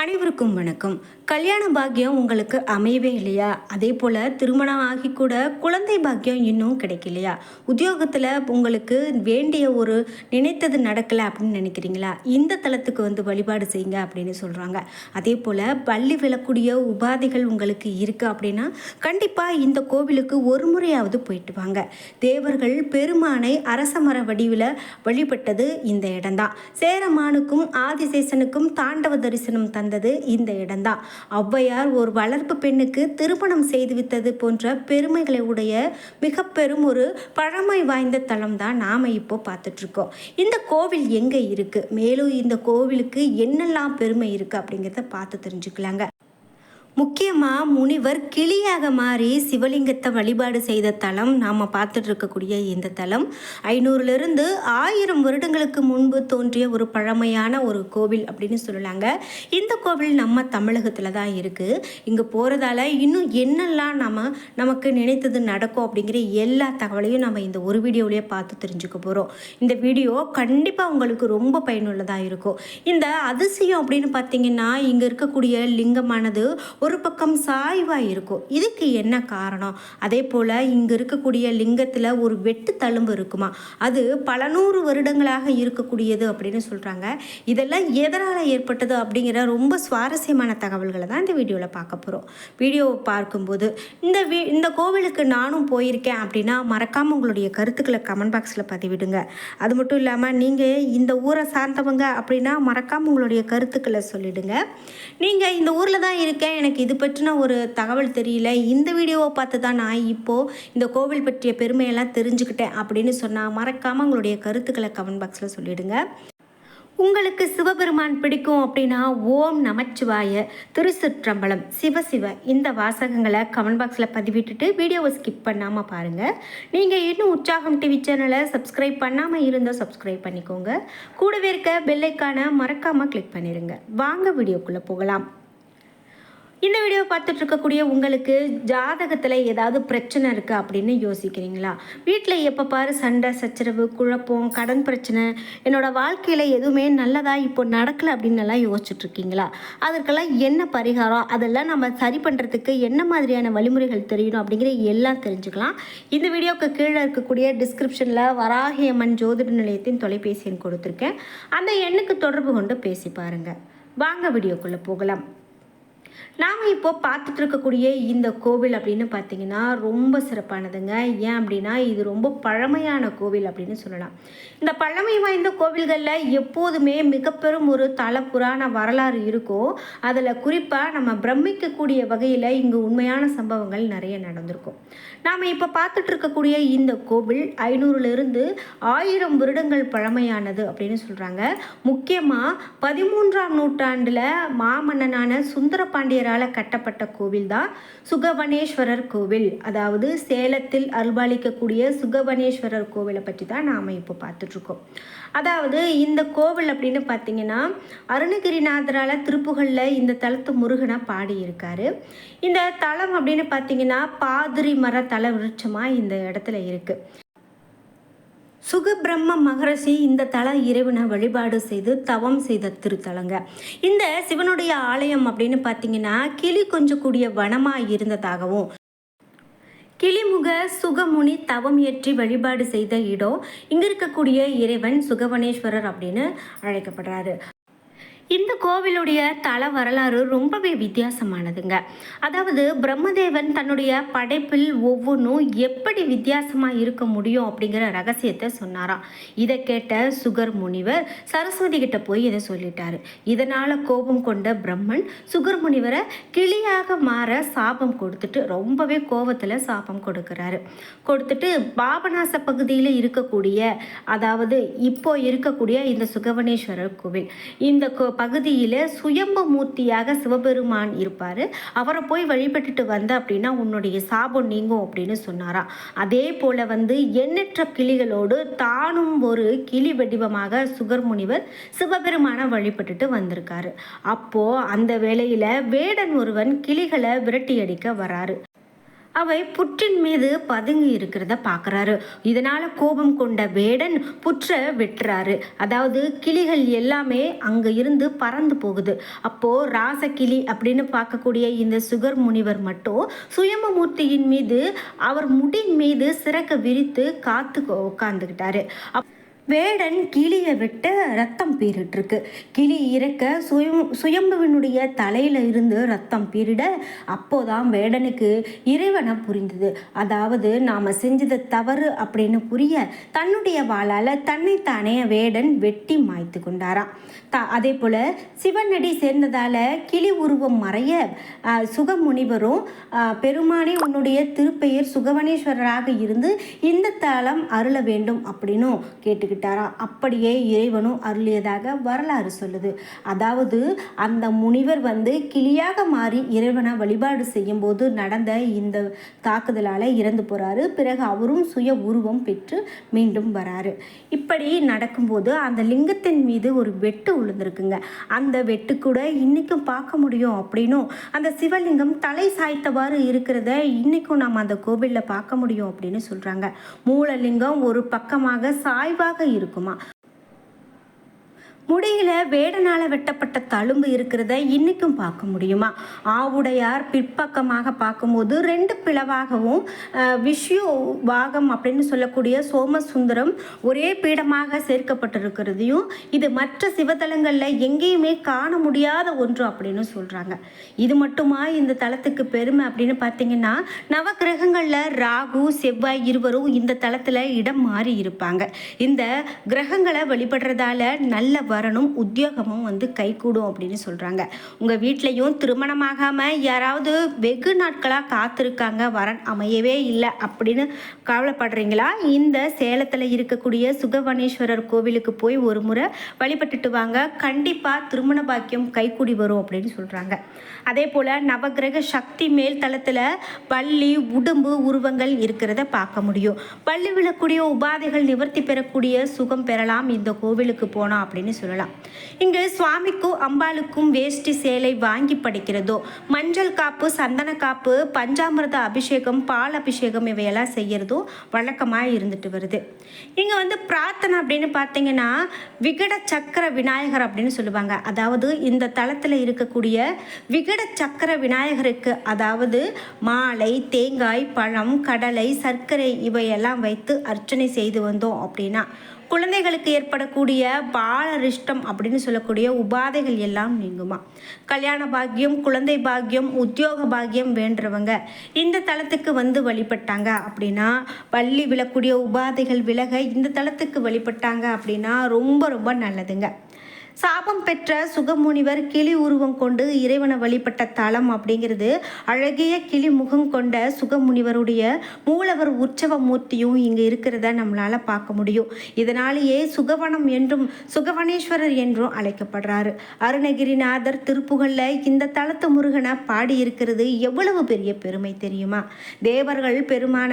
அனைவருக்கும் வணக்கம். கல்யாண பாக்கியம் உங்களுக்கு அமையவே இல்லையா? அதே போல் திருமணம் ஆகி கூட குழந்தை பாக்கியம் இன்னும் கிடைக்கலையா? உத்தியோகத்தில் உங்களுக்கு வேண்டிய ஒரு நினைத்தது நடக்கலை அப்படின்னு நினைக்கிறீங்களா? இந்த தளத்துக்கு வந்து வழிபாடு செய்யுங்க அப்படின்னு சொல்கிறாங்க அதே போல் பள்ளி விழக்கூடிய உபாதைகள் உங்களுக்கு இருக்குது அப்படின்னா கண்டிப்பாக இந்த கோவிலுக்கு ஒரு முறையாவது போயிட்டு வாங்க. தேவர்கள் பெருமானை அரச மர வடிவில் வழிபட்டது இந்த இடம்தான். சேரமானுக்கும் ஆதிசேஷனுக்கும் தாண்டவ தரிசனம் நடந்தது இந்த இடம்தான். ஔவையார் ஒரு வளர்ப்பு பெண்ணுக்கு திருமணம் செய்து வித்தது போன்ற பெருமைகளை உடைய மிக பெரும் ஒரு பழமை வாய்ந்த தலம் தான் நாம் இப்போ பார்த்துட்ருக்கோம். இந்த கோவில் எங்கே இருக்குது மேலும் இந்த கோவிலுக்கு என்னெல்லாம் பெருமை இருக்குது அப்படிங்கிறத பார்த்து தெரிஞ்சுக்கலாங்க. முக்கியமாக முனிவர் கிளியாக மாறி சிவலிங்கத்தை வழிபாடு செய்த தலம் நாம் பார்த்துட்டு இருக்கக்கூடிய இந்த தலம். ஐநூறுலேருந்து ஆயிரம் வருடங்களுக்கு முன்பு தோன்றிய ஒரு பழமையான ஒரு கோவில் அப்படின்னு சொல்லலாங்க. இந்த கோவில் நம்ம தமிழகத்தில் தான் இருக்குது இங்கே போகிறதால இன்னும் என்னெல்லாம் நம்ம நமக்கு நினைத்தது நடக்கும் அப்படிங்கிற எல்லா தகவலையும் நம்ம இந்த ஒரு வீடியோவிலேயே பார்த்து தெரிஞ்சுக்க போகிறோம் இந்த வீடியோ கண்டிப்பாக உங்களுக்கு ரொம்ப பயனுள்ளதாக இருக்கும். இந்த அதிசயம் அப்படின்னு பார்த்தீங்கன்னா இங்கே இருக்கக்கூடிய லிங்கமானது ஒரு பக்கம் சாய்வாக இருக்கும். இதுக்கு என்ன காரணம்? அதே போல் இங்கே இருக்கக்கூடிய லிங்கத்தில் ஒரு வெட்டு தழும்பு இருக்குமா? அது பல நூறு வருடங்களாக இருக்கக்கூடியது அப்படின்னு சொல்கிறாங்க இதெல்லாம் எதனால் ஏற்பட்டது அப்படிங்கிற ரொம்ப சுவாரஸ்யமான தகவல்களை தான் இந்த வீடியோவில் பார்க்க போகிறோம் வீடியோவை பார்க்கும்போது இந்த வீ இந்த கோவிலுக்கு நானும் போயிருக்கேன் அப்படின்னா மறக்காமல் உங்களுடைய கருத்துக்களை கமெண்ட் பாக்ஸில் பதிவிடுங்க. அது மட்டும் இல்லாமல் நீங்கள் இந்த ஊரை சார்ந்தவங்க அப்படின்னா மறக்காமல் உங்களுடைய கருத்துக்களை சொல்லிவிடுங்க நீங்கள் இந்த ஊரில் தான் இருக்கேன் எனக்கு இது பற்றின ஒரு தகவல் தெரியல. இந்த வீடியோவை பார்த்து தான் நான் இப்போது இந்த கோவில் பற்றிய பெருமையெல்லாம் தெரிஞ்சுக்கிட்டேன் அப்படின்னு சொன்னால் மறக்காமல் உங்களுடைய கருத்துக்களை கமெண்ட் பாக்ஸில் சொல்லிடுங்க. உங்களுக்கு சிவபெருமான் பிடிக்கும் அப்படின்னா ஓம் நமச்சிவாய திருச்சிற்றம்பலம் சிவ சிவ இந்த வாசகங்களை கமெண்ட் பாக்ஸில் பதிவிட்டுட்டு வீடியோவை ஸ்கிப் பண்ணாமல் பாருங்கள் நீங்கள் இன்னும் உற்சாகம் டிவி சேனலை சப்ஸ்கிரைப் பண்ணாமல் இருந்தால் சப்ஸ்கிரைப் பண்ணிக்கோங்க. கூடவே இருக்க பெல்லைக்கான மறக்காமல் கிளிக் பண்ணிடுங்க. வாங்க வீடியோக்குள்ளே போகலாம். இந்த வீடியோ பார்த்துட்டு இருக்கக்கூடிய உங்களுக்கு ஜாதகத்தில் ஏதாவது பிரச்சனை இருக்குது அப்படின்னு யோசிக்கிறீங்களா? வீட்டில் எப்போ பாரு சண்டை சச்சரவு குழப்பம் கடன் பிரச்சனை என்னோடய வாழ்க்கையில் எதுவுமே நல்லதாக இப்போ நடக்கலை அப்படின்னு எல்லாம் யோசிச்சுட்ருக்கீங்களா? அதற்கெல்லாம் என்ன பரிகாரம்? அதெல்லாம் நம்ம சரி பண்ணுறதுக்கு என்ன மாதிரியான வழிமுறைகள் தெரியணும் அப்படிங்கிற எல்லாம் தெரிஞ்சுக்கலாம். இந்த வீடியோவுக்கு கீழே இருக்கக்கூடிய டிஸ்கிரிப்ஷனில் வராகியம்மன் ஜோதிட நிலையத்தின் தொலைபேசி எண் கொடுத்துருக்கேன். அந்த எண்ணுக்கு தொடர்பு கொண்டு பேசி பாருங்கள் வாங்க வீடியோக்குள்ளே போகலாம். நாம் இப்போ பார்த்துட்டு இருக்கக்கூடிய இந்த கோவில் அப்படின்னு பார்த்தீங்கன்னா ரொம்ப சிறப்பானதுங்க. ஏன் அப்படின்னா இது ரொம்ப பழமையான கோவில் அப்படின்னு சொல்லலாம். இந்த பழமை வாய்ந்த கோவில்களில் எப்போதுமே மிக பெரும் ஒரு தல புராண வரலாறு இருக்கும் அதில் குறிப்பாக நம்ம பிரமிக்கக்கூடிய வகையில் இங்கு உண்மையான சம்பவங்கள் நிறைய நடந்திருக்கும். நாம் இப்போ பார்த்துட்டு இருக்கக்கூடிய இந்த கோவில் ஐநூறுலேருந்து ஆயிரம் வருடங்கள் பழமையானது அப்படின்னு சொல்கிறாங்க முக்கியமாக பதிமூன்றாம் நூற்றாண்டில் மாமன்னனான சுந்தர பாண்டியரால் கட்டப்பட்ட கோவில் தான் சுகவனேஸ்வரர் கோவில். அதாவது சேலத்தில் அருள்பாலிக்கக்கூடிய சுகவனேஸ்வரர் கோவிலை பற்றி தான் நாம் இப்போ பார்த்துட்ருக்கோம். அதாவது இந்த கோவில் அப்படின்னு பார்த்தீங்கன்னா அருணகிரிநாதரால் திருப்புகளில் இந்த தலத்து முருகனை பாடியிருக்காரு. இந்த தலம் அப்படின்னு பார்த்தீங்கன்னா பாதிரி மர தல விருட்சமாக இந்த இடத்துல இருக்குது சுகபிரம்ம மகரிஷி இந்த தல இறைவனை வழிபாடு செய்து தவம் செய்த திருத்தலங்க. இந்த சிவனுடைய ஆலயம் அப்படின்னு பார்த்தீங்கன்னா கிளி கொஞ்சக்கூடிய வனமாக இருந்ததாகவும் கிளிமுக சுகமுனி தவம் ஏற்றி வழிபாடு செய்த இடம் இங்கே இருக்கக்கூடிய இறைவன் சுகவனேஸ்வரர் அப்படின்னு அழைக்கப்படுறாரு. இந்த கோவிலுடைய தல வரலாறு ரொம்பவே வித்தியாசமானதுங்க. அதாவது பிரம்மதேவன் தன்னுடைய படைப்பில் ஒவ்வொன்றும் எப்படி வித்தியாசமாக இருக்க முடியும் அப்படிங்கிற ரகசியத்தை சொன்னாராம். இதை கேட்ட சுகர் முனிவர் சரஸ்வதி கிட்ட போய் இதை சொல்லிட்டாரு. இதனால் கோபம் கொண்ட பிரம்மன் சுகர் முனிவரை கிளியாக மாற சாபம் கொடுத்துட்டு ரொம்பவே கோபத்தில் சாபம் கொடுக்குறாரு. கொடுத்துட்டு பாபநாச பகுதியில் இருக்கக்கூடிய அதாவது இப்போ இருக்கக்கூடிய இந்த சுகவனேஸ்வரர் கோவில். இந்த கோ பகுதியில் சுயம்பு மூர்த்தியாக சிவபெருமான் இருப்பார். அவரை போய் வழிபட்டுட்டு வந்த அப்படின்னா உன்னுடைய சாபம் நீங்கும் அப்படின்னு சொன்னாராம் அதே போல் வந்து எண்ணற்ற கிளிகளோடு தானும் ஒரு கிளி வடிவமாக சுகர் முனிவர் சிவபெருமானை வழிபட்டுட்டு வந்திருக்காரு. அப்போது அந்த வேளையில் வேடன் ஒருவன் கிளிகளை விரட்டி அடிக்க வராரு. அவை புற்றின் மீது பதுங்கி இருக்கிறத பார்க்குறாரு. இதனால் கோபம் கொண்ட வேடன் புற்றை வெட்டுறாரு. அதாவது கிளிகள் எல்லாமே அங்கே இருந்து பறந்து போகுது. அப்போது ராசக்கிளி அப்படின்னு பார்க்கக்கூடிய இந்த சுகர் முனிவர் மட்டும் சுயம்பமூர்த்தியின் மீது அவர் முடின் மீது சிறக்க விரித்து காத்து உட்காந்துக்கிட்டாரு அப் வேடன் கிளியை விட்டு ரத்தம் பீரிட்டுருக்கு. கிளி இறக்க சுயம் சுயம்புவினுடைய தலையில் இருந்து ரத்தம் பீரிட அப்போதான் வேடனுக்கு இறைவனை புரிந்தது. அதாவது நாம் செஞ்சது தவறு அப்படின்னு புரிய தன்னுடைய வாளால் தன்னைத்தானே வேடன் வெட்டி மாய்த்து கொண்டாராம். த அதே போல் சிவனடி சேர்ந்ததால் கிளி உருவம் மறைய சுகமுனிவரும் பெருமானே உன்னுடைய திருப்பெயர் சுகவனேஸ்வரராக இருந்து இந்த தளம் அருள வேண்டும் அப்படின்னும் கேட்டுக்கிட்டாராம் அப்படியே இறைவனும் அருளியதாக வரலாறு சொல்லுது. அதாவது அந்த முனிவர் வந்து கிளியாக மாறி இறைவனை வழிபாடு செய்யும்போது நடந்த இந்த தாக்குதலால் இறந்து போகிறாரு பிறகு அவரும் சுய உருவம் பெற்று மீண்டும் வராரு. இப்படி நடக்கும்போது அந்த லிங்கத்தின் மீது ஒரு வெட்டு விழுந்திருக்குங்க அந்த வெட்டு கூட இன்றைக்கும் பார்க்க முடியும் அப்படின்னும் அந்த சிவலிங்கம் தலை சாய்த்தவாறு இருக்கிறத இன்றைக்கும் நம்ம அந்த கோவிலில் பார்க்க முடியும் அப்படின்னு சொல்கிறாங்க மூலலிங்கம் ஒரு பக்கமாக சாய்வாக இருக்குமா? முடியில வேடனால வெட்டப்பட்ட தழும்பு இருக்கிறத இன்னைக்கும் பார்க்க முடியுமா? ஆவுடையார் பிற்பக்கமாக பார்க்கும்போது ரெண்டு பிளவாகவும் அஹ், விஷ்யு அப்படின்னு சொல்லக்கூடிய சோமசுந்தரம் ஒரே பீடமாக சேர்க்கப்பட்டிருக்கிறதையும் இது மற்ற சிவத்தலங்களில் எங்கேயுமே காண முடியாத ஒன்று அப்படின்னு சொல்கிறாங்க இது மட்டுமா இந்த தலத்துக்கு பெருமை அப்படின்னு பார்த்தீங்கன்னா நவக்கிரகங்களில் ராகு செவ்வாய் இருவரும் இந்த தலத்தில் இடம் மாறி இருப்பாங்க. இந்த கிரகங்களை வழிபடுறதால நல்ல வரணும் உத்தியோகமும் வந்து கைகூடும் அப்படின்னு சொல்கிறாங்க உங்கள் வீட்லேயும் திருமணமாகாமல் யாராவது வெகு நாட்களாக காத்திருக்காங்க வரன் அமையவே இல்லை அப்படின்னு கவலைப்படுறீங்களா? இந்த சேலத்தில் இருக்கக்கூடிய சுகவனேஸ்வரர் கோவிலுக்கு போய் ஒரு முறை வழிபட்டுட்டு வாங்க. கண்டிப்பாக திருமண பாக்கியம் கைக்கூடி வரும் அப்படின்னு சொல்கிறாங்க அதே போல் நவக்கிரக சக்தி மேல் தளத்தில் பள்ளி உடும்பு உருவங்கள் இருக்கிறத பார்க்க முடியும். பள்ளி விழக்கூடிய உபாதைகள் நிவர்த்தி பெறக்கூடிய சுகம் பெறலாம். இந்த கோவிலுக்கு போனோம் அப்படின்னு சொல்லலாம். இங்கு சுவாமிக்கும் அம்பாளுக்கும் வேஷ்டி சேலை வாங்கி படிக்கிறதோ மஞ்சள் காப்பு சந்தன காப்பு பஞ்சாமிர்த அபிஷேகம் பால் அபிஷேகம் இவையெல்லாம் செய்யறதும் வழக்கமாக இருந்துட்டு வருது. இங்கே வந்து பிரார்த்தனை அப்படின்னு பார்த்தீங்கன்னா விகட சக்கர விநாயகர் அப்படின்னு சொல்லுவாங்க. அதாவது இந்த தளத்தில் இருக்கக்கூடிய விகட சக்கர விநாயகருக்கு அதாவது மாலை தேங்காய் பழம் கடலை சர்க்கரை இவையெல்லாம் வைத்து அர்ச்சனை செய்து வந்தோம் அப்படின்னா குழந்தைகளுக்கு ஏற்படக்கூடிய பாலரிஷ்டம் அப்படின்னு சொல்லக்கூடிய உபாதைகள் எல்லாம் நீங்குமா? கல்யாண பாக்கியம் குழந்தை பாக்கியம் உத்தியோக பாக்கியம் வேண்டுறவங்க இந்த தளத்துக்கு வந்து வழிபட்டாங்க அப்படின்னா பள்ளி விழக்கூடிய உபாதைகள் விலக இந்த தளத்துக்கு வழிபட்டாங்க அப்படின்னா ரொம்ப ரொம்ப நல்லதுங்க. சாபம் பெற்ற சுகமுனிவர் கிளி உருவம் கொண்டு இறைவனை வழிபட்ட தலம் அப்படிங்கிறது அழகிய கிளி முகம் கொண்ட சுகமுனிவருடைய மூலவர் உற்சவ மூர்த்தியும் இங்கே இருக்கிறத நம்மளால் பார்க்க முடியும். இதனாலேயே சுகவனம் என்றும் சுகவனேஸ்வரர் என்றும் அழைக்கப்படுறாரு. அருணகிரிநாதர் திருப்புகழில் இந்த தலத்து முருகனை பாடி இருக்கிறது எவ்வளவு பெரிய பெருமை தெரியுமா? தேவர்கள் பெருமான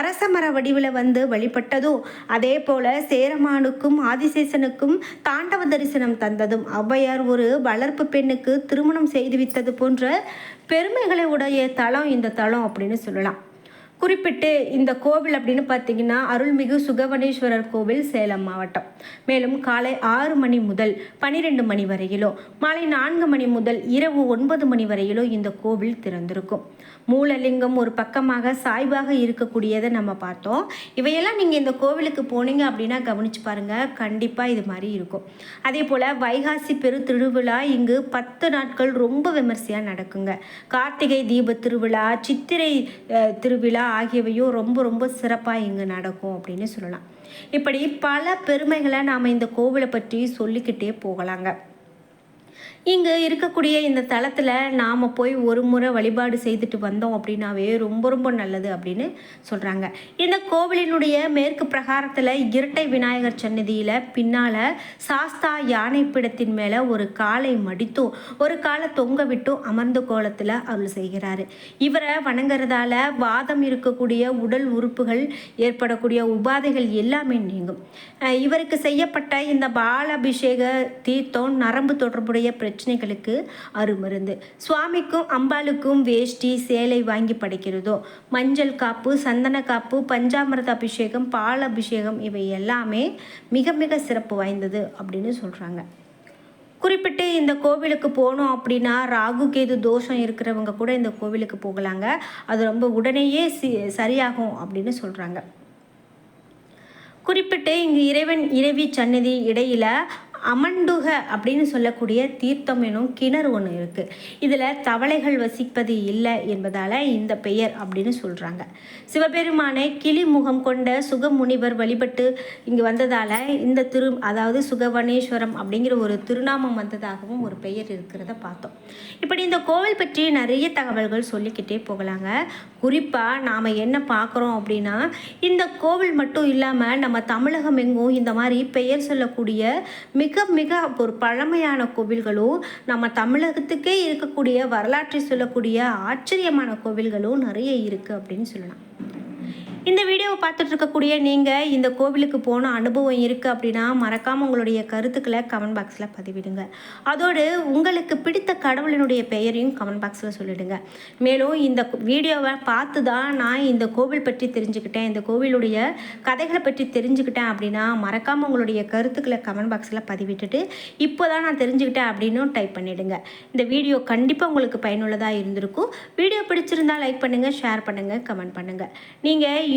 அரசமர வடிவில் வந்து வழிபட்டதும் அதே போல சேரமானுக்கும் ஆதிசேஷனுக்கும் தாண்டவ தரிசனம் தந்ததும் ஔவையார் ஒரு வளர்ப்பு பெண்ணுக்கு திருமணம் செய்து வித்தது போன்ற பெருமைகளை உடைய தலம் இந்த தலம் அப்படின்னு சொல்லலாம். குறிப்பிட்டு இந்த கோவில் அப்படின்னு பார்த்தீங்கன்னா அருள்மிகு சுகவனேஸ்வரர் கோவில் சேலம் மாவட்டம். மேலும் காலை ஆறு மணி முதல் பன்னிரெண்டு மணி வரையிலோ மாலை நான்கு மணி முதல் இரவு ஒன்பது மணி வரையிலோ இந்த கோவில் திறந்திருக்கும். மூலலிங்கம் ஒரு பக்கமாக சாய்வாக இருக்கக்கூடியதை நம்ம பார்த்தோம். இவையெல்லாம் நீங்கள் இந்த கோவிலுக்கு போனீங்க அப்படின்னா கவனிச்சு பாருங்கள் கண்டிப்பாக இது மாதிரி இருக்கும். அதே போல் வைகாசி பெரு திருவிழா இங்கு பத்து நாட்கள் ரொம்ப விமர்சையாக நடக்குங்க. கார்த்திகை தீப திருவிழா சித்திரை திருவிழா ஆகியவையும் ரொம்ப ரொம்ப சிறப்பாக இங்கு நடக்கும் அப்படின்னு சொல்லலாம். இப்படி பல பெருமைகளை நாம் இந்த கோவிலை பற்றி சொல்லிக்கிட்டே போகலாங்க. இங்கே இருக்கக்கூடிய இந்த தளத்தில் நாம் போய் ஒரு முறை வழிபாடு செய்துட்டு வந்தோம் அப்படின்னாவே ரொம்ப ரொம்ப நல்லது அப்படின்னு சொல்கிறாங்க இந்த கோவிலினுடைய மேற்கு பிரகாரத்தில் இரட்டை விநாயகர் சன்னதியில் பின்னால் சாஸ்தா யானை பிடத்தின் மேலே ஒரு காலை மடித்தும் ஒரு காலை தொங்க விட்டும் அமர்ந்த கோலத்தில் அருள் செய்கிறாரு. இவரை வணங்குறதால வாதம் இருக்கக்கூடிய உடல் உறுப்புகள் ஏற்படக்கூடிய உபாதைகள் எல்லாமே நீங்கும். இவருக்கு செய்யப்பட்ட இந்த பாலாபிஷேக தீர்த்தம் நரம்பு தொடர்புடைய பிரச்சனைகளுக்கு அருமருந்து. சுவாமிக்கும் அம்பாளுக்கும் வேஷ்டி சேலை வாங்கி படைக்கிறதோ மஞ்சள் காப்பு சந்தன காப்பு பஞ்சாமிரத அபிஷேகம் பால் அபிஷேகம் இவை எல்லாமே மிக மிக சிறப்பு வாய்ந்தது அப்படின்னு சொல்கிறாங்க குறிப்பிட்டு இந்த கோவிலுக்கு போனோம் அப்படின்னா ராகு கேது தோஷம் இருக்கிறவங்க கூட இந்த கோவிலுக்கு போகலாங்க. அது ரொம்ப உடனேயே சி சரியாகும் அப்படின்னு சொல்கிறாங்க குறிப்பிட்டு இங்கு இறைவன் இறைவி சன்னதி இடையில் அமண்டுக அப்படின்னு சொல்லக்கூடிய தீர்த்தம் எனும் கிணறு ஒன்று இருக்குது இதில் தவளைகள் வசிப்பது இல்லை என்பதால் இந்த பெயர் அப்படின்னு சொல்கிறாங்க சிவபெருமானை கிளி முகம் கொண்ட சுகமுனிவர் வழிபட்டு இங்கே வந்ததால் இந்த திரு அதாவது சுகவனேஸ்வரம் அப்படிங்கிற ஒரு திருநாமம் வந்ததாகவும் ஒரு பெயர் இருக்கிறத பார்த்தோம். இப்படி இந்த கோவில் பற்றி நிறைய தகவல்கள் சொல்லிக்கிட்டே போகலாங்க. குறிப்பாக நாம் என்ன பார்க்குறோம் அப்படின்னா இந்த கோவில் மட்டும் இல்லாமல் நம்ம தமிழகம் எங்கும் இந்த மாதிரி பெயர் சொல்லக்கூடிய மிக மிக ஒரு பழமையான கோவில்களும் நம்ம தமிழகத்துக்கே இருக்கக்கூடிய வரலாற்றை சொல்லக்கூடிய ஆச்சரியமான கோவில்களும் நிறைய இருக்குது அப்படின்னு சொல்லலாம். இந்த வீடியோவை பார்த்துட்டு இருக்கக்கூடிய நீங்கள் இந்த கோவிலுக்கு போன அனுபவம் இருக்குது அப்படின்னா மறக்காமல் உங்களுடைய கருத்துக்களை கமெண்ட் பாக்ஸில் பதிவிடுங்க. அதோடு உங்களுக்கு பிடித்த கடவுளினுடைய பெயரையும் கமெண்ட் பாக்ஸில் சொல்லிடுங்க. மேலும் இந்த வீடியோவை பார்த்து தான் நான் இந்த கோவில் பற்றி தெரிஞ்சுக்கிட்டேன். இந்த கோவிலுடைய கதைகளை பற்றி தெரிஞ்சுக்கிட்டேன் அப்படின்னா மறக்காமல் உங்களுடைய கருத்துக்களை கமெண்ட் பாக்ஸில் பதிவிட்டுட்டு இப்போ தான் நான் தெரிஞ்சுக்கிட்டேன் அப்படின்னு டைப் பண்ணிவிடுங்க இந்த வீடியோ கண்டிப்பாக உங்களுக்கு பயனுள்ளதாக இருந்திருக்கும். வீடியோ பிடிச்சிருந்தால் லைக் பண்ணுங்கள் ஷேர் பண்ணுங்கள் கமெண்ட் பண்ணுங்கள் நீங்கள்